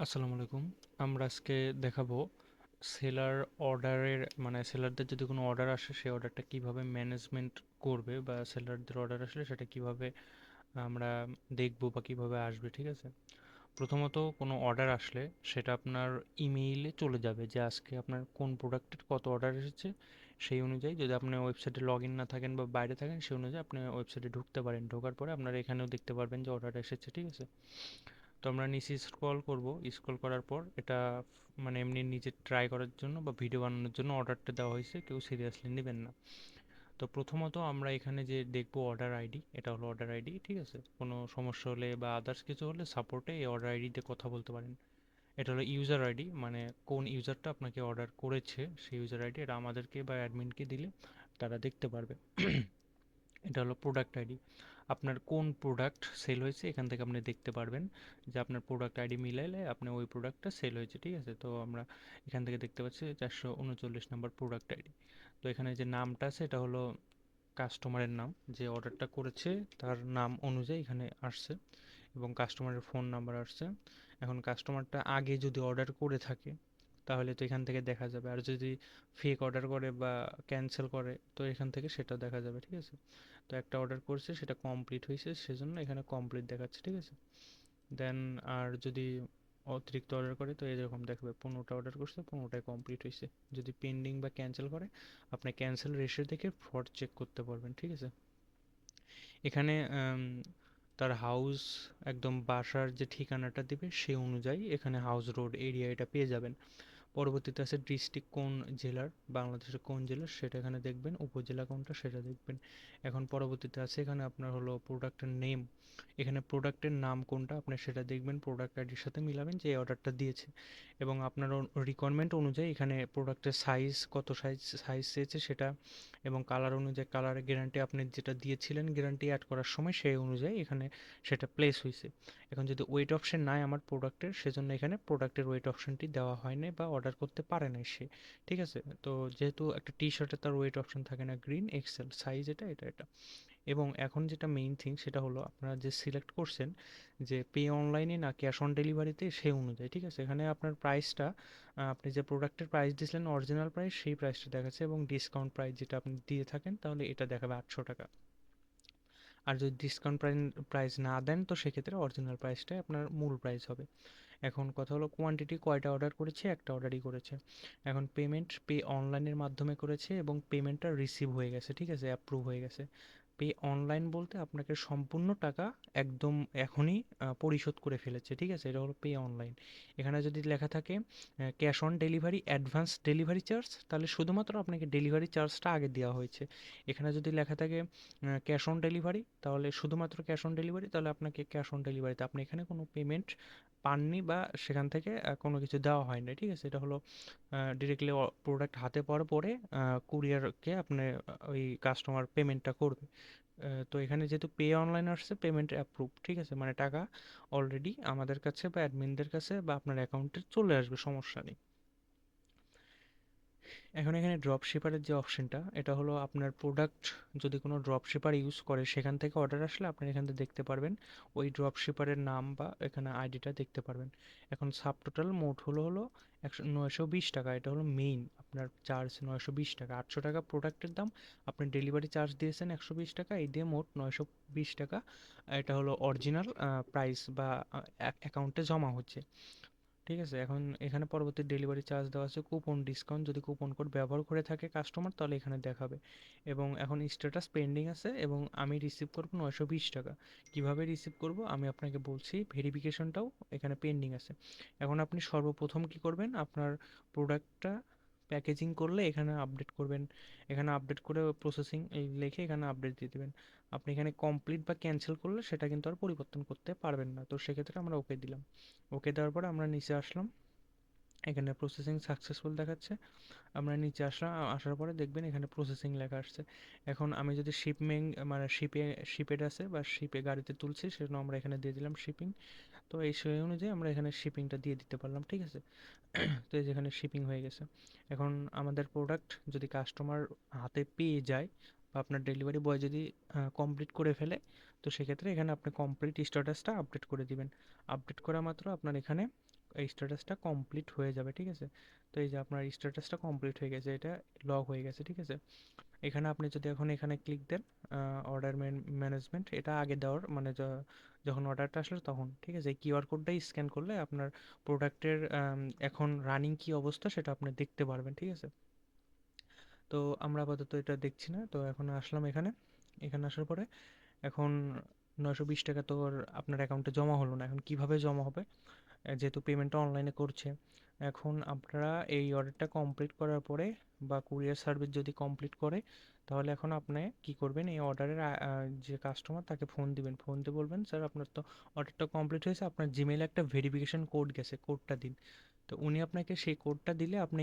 আসসালামু আলাইকুম। আমরা আজকে দেখাবো সেলার অর্ডারের মানে সেলারদের যদি কোনো অর্ডার আসে সেই অর্ডারটা কীভাবে ম্যানেজমেন্ট করবে বা সেলারদের অর্ডার আসলে সেটা কীভাবে আমরা দেখব বা কীভাবে আসবে, ঠিক আছে? প্রথমত কোনো অর্ডার আসলে সেটা আপনার ইমেইলে চলে যাবে যে আজকে আপনার কোন প্রোডাক্টের কত অর্ডার এসেছে, সেই অনুযায়ী যদি আপনি ওয়েবসাইটে লগ ইন না থাকেন বা বাইরে থাকেন, সেই অনুযায়ী আপনি ওয়েবসাইটে ঢুকতে পারেন। ঢোকার পরে আপনারা এখানেও দেখতে পারবেন যে অর্ডার এসেছে, ঠিক আছে? তো আমরা নিচে স্ক্রল করব। স্ক্রল করার পর এটা মানে এমনি নিজে ট্রাই করার জন্য বা ভিডিও বানানোর জন্য অর্ডারটা দেওয়া হয়েছে, কেউ সিরিয়াসলি নেবেন না। তো প্রথমত আমরা এখানে যে দেখব অর্ডার আইডি এটা হলো অর্ডার আইডি ঠিক আছে? কোনো সমস্যা হলে বা আদার্স কিছু হলে সাপোর্টে এই অর্ডার আইডিতে কথা বলতে পারেন। এটা হলো ইউজার আইডি মানে কোন ইউজারটা আপনাকে অর্ডার করেছে সেই ইউজার আইডি এটা আমাদেরকে বা অ্যাডমিনকে দিলে তারা দেখতে পারবে। এটা হলো প্রোডাক্ট আইডি আপনার কোন প্রোডাক্ট সেল হয়েছে এখান থেকে আপনি দেখতে পারবেন যে আপনার প্রোডাক্ট আইডি মিলাইলে আপনার ওই প্রোডাক্টটা সেল হয়েছে, ঠিক আছে? তো আমরা এখান থেকে দেখতে পাচ্ছি চারশো উনচল্লিশ নাম্বার প্রোডাক্ট আইডি তো এখানে যে নামটা আছে এটা হলো কাস্টমারের নাম। যে অর্ডারটা করেছে তার নাম অনুযায়ী এখানে আসছে এবং কাস্টমারের ফোন নাম্বার আসছে। এখন কাস্টমারটা আগে যদি অর্ডার করে থাকে তাহলে তো এখান থেকে দেখা যাবে। আর যদি ফেক অর্ডার করে বা ক্যান্সেল করে, তো এখান থেকে সেটা দেখা যাবে, ঠিক আছে? তো একটা অর্ডার করছে, সেটা কমপ্লিট হয়েছে, সেজন্য এখানে কমপ্লিট দেখাচ্ছে, ঠিক আছে? দেন আর যদি অতিরিক্ত অর্ডার করে, তো এরকম দেখাবে, পনেরোটা অর্ডার করছে পনেরোটাই কমপ্লিট হয়েছে। যদি পেন্ডিং বা ক্যান্সেল করে, আপনি ক্যান্সেল রেশিও দেখে ফ্রড চেক করতে পারবেন, ঠিক আছে? এখানে তার হাউস একদম বাসার যে ঠিকানাটা দিবে, সেই অনুযায়ী এখানে হাউস রোড এরিয়া এটা পেয়ে যাবেন। পরবর্তীতে আছে ডিস্ট্রিক্ট কোন জেলার, বাংলাদেশের কোন জেলার, সেটা এখানে দেখবেন, উপজেলা কোনটা সেটা দেখবেন। এখন পরবর্তীতে আছে এখানে আপনার হলো প্রোডাক্টের নেম এখানে প্রোডাক্টের নাম কোনটা আপনি সেটা দেখবেন প্রোডাক্ট আইডির সাথে মিলাবেন যে অর্ডারটা দিয়েছে। এবং আপনার রিকোয়ারমেন্ট অনুযায়ী এখানে প্রোডাক্টের সাইজ কত সাইজ সাইজ চেয়েছে সেটা এবং কালার অনুযায়ী কালারের গ্যারান্টি আপনি যেটা দিয়েছিলেন গ্যারান্টি অ্যাড করার সময় সেই অনুযায়ী এখানে সেটা প্লেস হয়েছে। এখন যদি ওয়েট অপশন নাই আমার প্রোডাক্টের সেজন্য এখানে প্রোডাক্টের ওয়েট অপশনটি দেওয়া হয়নি বা অর্ডার করতে পারে না সে, ঠিক আছে? তো যেহেতু একটা টি শার্টে তার ওয়েট অপশন থাকে না গ্রিন এক্সেল সাইজ এটা এটা এটা। এবং এখন যেটা মেইন থিং সেটা হলো আপনারা যে সিলেক্ট করছেন যে পে অনলাইনে না ক্যাশ অন ডেলিভারিতে সে অনুযায়ী, ঠিক আছে? এখানে আপনার প্রাইসটা আপনি যে প্রোডাক্টের প্রাইস দিয়েছিলেন অরিজিনাল প্রাইস সেই প্রাইসটা দেখাচ্ছে এবং ডিসকাউন্ট প্রাইস যেটা আপনি দিয়ে থাকেন, তাহলে এটা দেখাবে আটশো টাকা। আর যদি ডিসকাউন্ট প্রাইস না দেন, তো সেক্ষেত্রে অরিজিনাল প্রাইসটাই আপনার মূল প্রাইস হবে। এখন কথা হলো কোয়ান্টিটি কয়টা অর্ডার করেছে, একটা অর্ডারই করেছে। এখন পেমেন্ট পে অনলাইনের মাধ্যমে করেছে এবং পেমেন্টটা রিসিভ হয়ে গেছে, ঠিক আছে? অ্যাপ্রুভ হয়ে গেছে। পে অনলাইন বলতে আপনাকে সম্পূর্ণ টাকা একদম এখনই পরিশোধ করে ফেলেছে, ঠিক আছে? এটা হলো পে অনলাইন। এখানে যদি লেখা থাকে cash on delivery, advance delivery charge, তাহলে শুধুমাত্র আপনাকে ডেলিভারি চার্জটা আগে দেওয়া হয়েছে। এখানে যদি লেখা থাকে ক্যাশ অন ডেলিভারি, তাহলে শুধুমাত্র ক্যাশ অন ডেলিভারি, তাহলে আপনাকে ক্যাশ অন ডেলিভারিতে আপনি এখানে কোনো পেমেন্ট পাননি বা সেখান থেকে কোনো কিছু দেওয়া হয়নি, ঠিক আছে? এটা হলো ডিরেক্টলি প্রোডাক্ট হাতে পাওয়ার পরে কুরিয়ারকে আপনি ওই কাস্টমার পেমেন্টটা করবে। তো এখানে যেহেতু পে অনলাইন আসছে পেমেন্ট অ্যাপ্রুভ ঠিক আছে? মানে টাকা অলরেডি আমাদের কাছে বা অ্যাডমিনদের কাছে বা আপনার অ্যাকাউন্টে চলে আসবে, সমস্যা নেই। এখন এখানে ড্রপ শিপারের যে অপশনটা এটা হলো আপনার প্রোডাক্ট যদি কোনো ড্রপ শিপার ইউজ করে, সেখান থেকে অর্ডার আসলে আপনি এখান থেকে দেখতে পারবেন। ওই ড্রপ শিপারের নাম বা এখানে আইডিটা দেখতে পারবেন। এখন সাব টোটাল মোট হলো হলো একশো, নয়শো বিশ টাকা। এটা হলো মেইন আপনার চার্জ নয়শো বিশ টাকা। আটশো টাকা প্রোডাক্টের দাম, আপনি ডেলিভারি চার্জ দিয়েছেন একশো বিশ টাকা। এই দিয়ে মোট নয়শো বিশ টাকা। এটা হলো অরিজিনাল প্রাইস বা অ্যাকাউন্টে জমা হচ্ছে। ঠিক আছে? এখন এখানে পরবর্তী ডেলিভারি চার্জ দেওয়া আছে কুপন ডিসকাউন্ট যদি কুপন কোড ব্যবহার করে থাকে কাস্টমার তাহলে এখানে দেখাবে। এবং এখন স্ট্যাটাস পেন্ডিং আছে এবং আমি রিসিভ করব নয়শো বিশ টাকা। কীভাবে রিসিভ করব? আমি আপনাকে বলছি ভেরিফিকেশনটাও এখানে পেন্ডিং আছে। এখন আপনি সর্বপ্রথম কি করবেন? আপনার প্রোডাক্টটা প্যাকেজিং করলে এখানে আপডেট করবেন। এখানে আপডেট করে প্রসেসিং এই লিখে এখানে আপডেট দিয়ে দেবেন। আপনি এখানে কমপ্লিট বা ক্যান্সেল করলে সেটা কিন্তু আর পরিবর্তন করতে পারবেন না। তো সেক্ষেত্রে আমরা ওকে দিলাম। ওকে দেওয়ার পরে আমরা নিচে আসলাম। এখানে প্রসেসিং সাকসেসফুল দেখাচ্ছে। আমরা নিচে আসলাম আসার পরে দেখবেন এখানে প্রসেসিং লেখা আসছে। এখন আমি যদি শিপমেং মানে শিপে শিপেড আছে বা শিপে গাড়িতে তুলছি, সেজন্য আমরা এখানে দিয়ে দিলাম শিপিং তো এই সেই অনুযায়ী আমরা এখানে শিপিংটা দিয়ে দিতে পারলাম, ঠিক আছে? তো এই যেখানে শিপিং হয়ে গেছে। এখন আমাদের প্রোডাক্ট যদি কাস্টমার হাতে পেয়ে যায় বা আপনার ডেলিভারি বয় যদি কমপ্লিট করে ফেলে, তো সেক্ষেত্রে এখানে আপনি কমপ্লিট স্ট্যাটাসটা আপডেট করে দিবেন। আপডেট করা মাত্র আপনার এখানে এই স্ট্যাটাসটা কমপ্লিট হয়ে যাবে, ঠিক আছে? তো এই যে আপনার স্ট্যাটাসটা কমপ্লিট হয়ে গেছে, এটা লগ হয়ে গেছে, ঠিক আছে? এখানে আপনি যদি এখন এখানে ক্লিক দেন অর্ডার ম্যানেজমেন্ট এটা আগে দেওয়ার মানে যখন অর্ডারটা আসলে তখন, ঠিক আছে? কিউআর কোডটাই স্ক্যান করলে আপনার প্রোডাক্টের এখন রানিং কি অবস্থা সেটা আপনি দেখতে পারবেন, ঠিক আছে? তো আমরা আপাতত এটা দেখছি না, তো এখন আসলাম এখানে। এখানে আসার পরে এখন নয়শো বিশ টাকা তো আপনার অ্যাকাউন্টে জমা হলো না, এখন কীভাবে জমা হবে? যেহেতু পেমেন্টটা অনলাইনে করছে এখন আপনারা এই অর্ডারটা কমপ্লিট করার পরে বা কুরিয়ার সার্ভিস যদি কমপ্লিট করে, তাহলে এখন আপনি কি করবেন? এই অর্ডারের যে কাস্টমার তাকে ফোন দিবেন। ফোন দিয়ে বলবেন স্যার আপনার তো অর্ডারটা কমপ্লিট হয়েছে। আপনার জিমেইলে একটা ভেরিফিকেশন কোড গেছে কোডটা দিন। তো উনি আপনাকে সেই কোডটা দিলে আপনি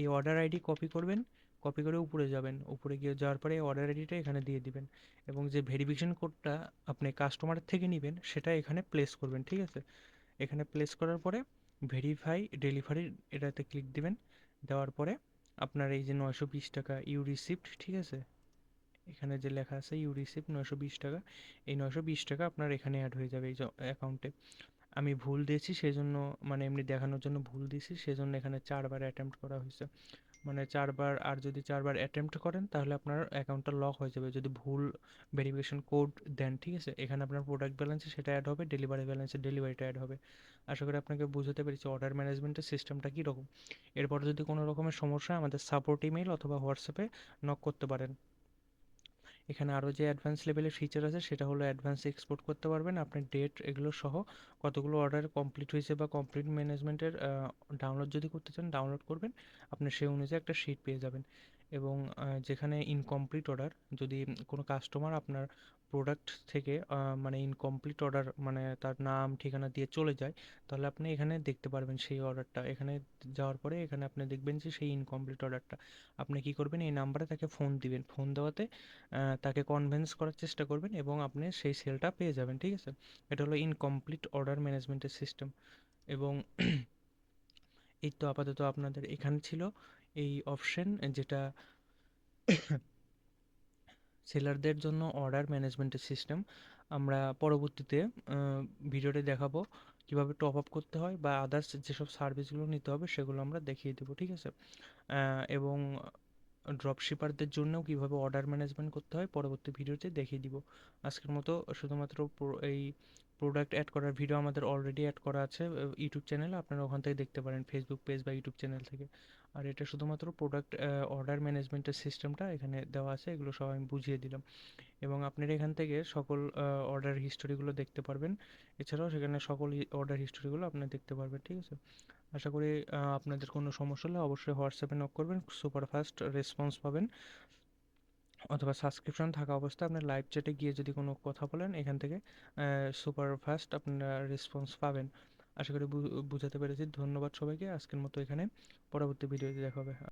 এই অর্ডার আইডি কপি করবেন কপি করে উপরে যাবেন। উপরে গিয়ে যাওয়ার পরে এই অর্ডার আইডিটা এখানে দিয়ে দিবেন। এবং যে ভেরিফিকেশন কোডটা আপনি কাস্টমারের থেকে নেবেন, সেটা এখানে প্লেস করবেন, ঠিক আছে? এখানে প্লেস করার পরে ভেরিফাই ডেলিভারি এটাতে ক্লিক দেবেন। দেওয়ার পরে আপনার এই যে নয়শো বিশ টাকা ইউ রিসিপ্ট ঠিক আছে? এখানে যে লেখা আছে ইউ রিসিপ্ট নয়শো বিশ টাকা। এই নয়শো বিশ টাকা আপনার এখানে অ্যাড হয়ে যাবে এই অ্যাকাউন্টে আমি ভুল দিয়েছি, সেজন্য মানে এমনি দেখানোর জন্য ভুল দিয়েছি, সেজন্য এখানে চারবার অ্যাটেম্প্ট করা হয়েছে। মানে চারবার আর যদি চারবার অ্যাটেম্প্ট করেন, তাহলে আপনার অ্যাকাউন্টটা লক হয়ে যাবে। যদি ভুল ভেরিফিকেশন কোড দেন, ঠিক আছে? এখানে আপনার প্রোডাক্ট ব্যালেন্সে সেটা অ্যাড হবে ডেলিভারি ব্যালেন্সে ডেলিভারিটা অ্যাড হবে। আশা করি আপনাকে বুঝতে পেরেছি অর্ডার ম্যানেজমেন্টের সিস্টেমটা কীরকম। এরপর যদি কোনো রকমের সমস্যা আমাদের সাপোর্ট ইমেল অথবা হোয়াটসঅ্যাপে নক করতে পারেন। এখানে আরও যে অ্যাডভান্স লেভেলের ফিচার আছে, সেটা হলো অ্যাডভান্স এক্সপোর্ট করতে পারবেন। আপনার ডেট এগুলো সহ কতগুলো অর্ডার কমপ্লিট হয়েছে বা কমপ্লিট ম্যানেজমেন্টের ডাউনলোড যদি করতে চান ডাউনলোড করবেন। আপনি সেই অনুযায়ী একটা শিট পেয়ে যাবেন। এবং যেখানে ইনকমপ্লিট অর্ডার যদি কোনো কাস্টমার আপনার প্রোডাক্ট থেকে মানে ইনকমপ্লিট অর্ডার মানে তার নাম, ঠিকানা দিয়ে চলে যায়, তাহলে আপনি এখানে দেখতে পারবেন সেই অর্ডারটা এখানে যাওয়ার পরে এখানে আপনি দেখবেন যে সেই ইনকমপ্লিট অর্ডারটা আপনি কি করবেন, এই নাম্বারে তাকে ফোন দিবেন। ফোন দেওয়াতে তাকে কনভিন্স করার চেষ্টা করবেন এবং আপনি সেই সেলটা পেয়ে যাবেন, ঠিক আছে? এটা হলো ইনকমপ্লিট অর্ডার ম্যানেজমেন্টের সিস্টেম এবং এই তো আপাতত আপনাদের এখানে ছিল এই অপশন যেটা সেলারদের জন্য অর্ডার ম্যানেজমেন্টের সিস্টেম আমরা পরবর্তীতে ভিডিওতে দেখাবো কীভাবে টপ আপ করতে হয় বা আদার্স যেসব সার্ভিসগুলো নিতে হবে সেগুলো আমরা দেখিয়ে দেবো, ঠিক আছে? এবং ড্রপ শিপারদের জন্যও কীভাবে অর্ডার ম্যানেজমেন্ট করতে হয় পরবর্তী ভিডিওতে দেখিয়ে দিব। আজকের মতো শুধুমাত্র এই প্রোডাক্ট অ্যাড করার ভিডিও আমাদের অলরেডি অ্যাড করা আছে ইউটিউব চ্যানেলে আপনারা ওখান থেকে দেখতে পারেন ফেসবুক পেজ বা ইউটিউব চ্যানেল থেকে। আর এটা শুধুমাত্র প্রোডাক্ট অর্ডার ম্যানেজমেন্টের সিস্টেমটা এখানে দেওয়া আছে, এগুলো সব আমি বুঝিয়ে দিলাম। এবং আপনারা এখান থেকে সকল অর্ডার হিস্টোরিগুলো দেখতে পারবেন। এছাড়াও সেখানে সকল অর্ডার হিস্টোরিগুলো আপনি দেখতে পারবেন, ঠিক আছে? আশা করি আপনাদের কোনো সমস্যা হলে অবশ্যই হোয়াটসঅ্যাপে নক করবেন সুপার ফাস্ট রেসপন্স পাবেন। অথবা সাবস্ক্রিপশন থাকা অবস্থায় আপনার লাইভ চ্যাটে গিয়ে যদি কোনো কথা বলেন, এখান থেকে সুপার ফাস্ট আপনারা রেসপন্স পাবেন। আশা করি বুঝাতে পেরেছি। ধন্যবাদ সবাইকে। আজকের মতো এখানে। পরবর্তী ভিডিওতে দেখা হবে।